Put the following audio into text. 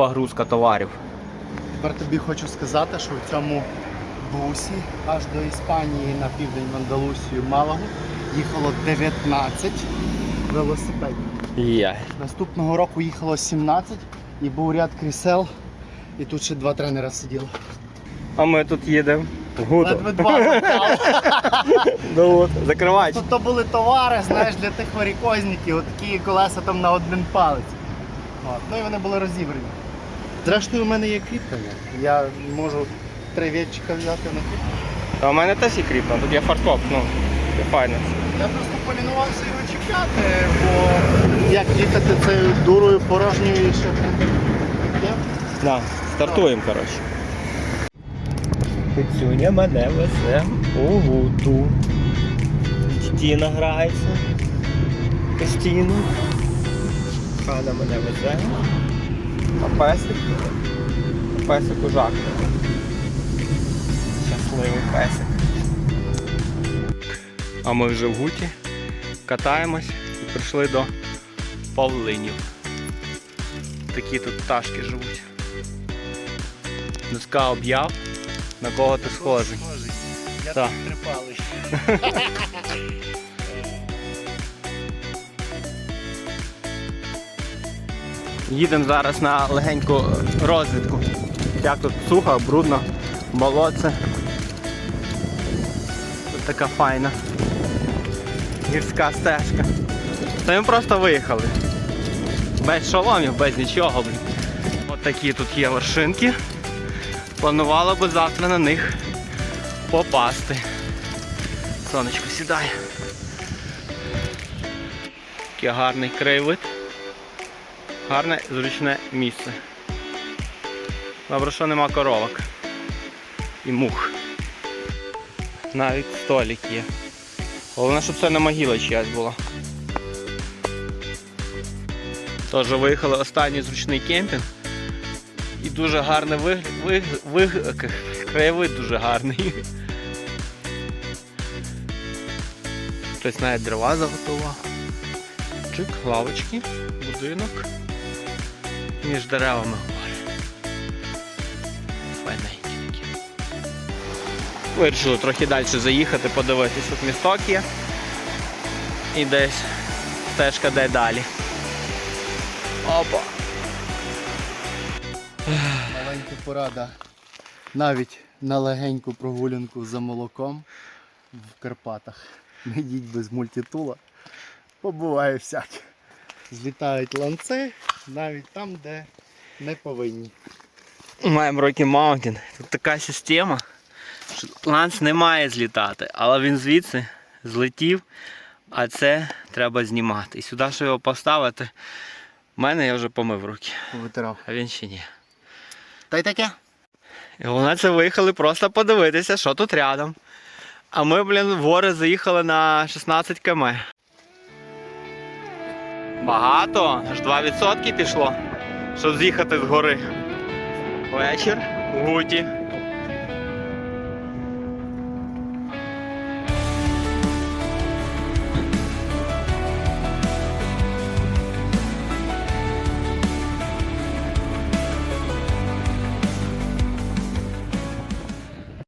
погрузка товарів. Тепер тобі хочу сказати, що в цьому бусі аж до Іспанії на південь в Андалусію Малагу їхало 19 велосипедів. Є. Наступного року їхало 17 і був ряд крісел, і тут ще два тренера сиділи. А ми тут їдемо. Ледве два. Ну от, закривач. Тут то були товари, знаєш, для тих варікозників, отакі колеса там на один палець. От. Ну і вони були розібрані. Зрештою, у мене є кріплення. Я можу три вітчика взяти на кріплення. А у мене теж є кріпно, тут є фаркоп, ну, це файно. Я просто полінувався його чекати, бо як їхати цією дурою порожньою і ще. Да, стартуємо, коротше. Пицюня мене везе у гуту. Стіна грається. Постійно. Хана мене везе. А песик. А песик ужак. Щасливий песик. А ми вже в гуті. Катаємось і прийшли до павлинів. Такі тут пташки живуть. Доска об'яв, на кого ти схожий. Я Так. тут трипалий. Їдемо зараз на легеньку розвідку. Як тут сухо, брудно, болотце. Тут така файна гірська стежка. Та ми просто виїхали. Без шоломів, без нічого. Блін. От такі тут є вершинки. Планувало би завтра на них попасти. Сонечко сідає. Такий гарний краєвид. Гарне, зручне місце. Добре, що нема коровок і мух. Навіть столик є. Головне, щоб це не могила чиясь була. Тож виїхали останній зручний кемпінг. І дуже гарний вигляд, виг, виг, краєвид дуже гарний. Хтось навіть дрова заготував. Чик, лавочки, будинок. Між деревами. Файненькі. Вирішили трохи далі заїхати, подивитись. Тут місток є. І десь стежка де далі. Опа. Маленька порада. Навіть на легеньку прогулянку за молоком в Карпатах. Не йдіть без мультитула. Побуває всяке. Злітають ланци навіть там, де не повинні. Маємо Rocky Mountain. Тут така система, що ланц не має злітати, але він звідси злетів, а це треба знімати. І сюди, що його поставити, в мене я вже помив руки, Повитирав. а він ще ні. Та й таке. І головне це виїхали просто подивитися, що тут рядом. А ми, блін, в гори заїхали на 16 км. Багато, аж 2% пішло, щоб з'їхати з гори. Вечір у Гуті.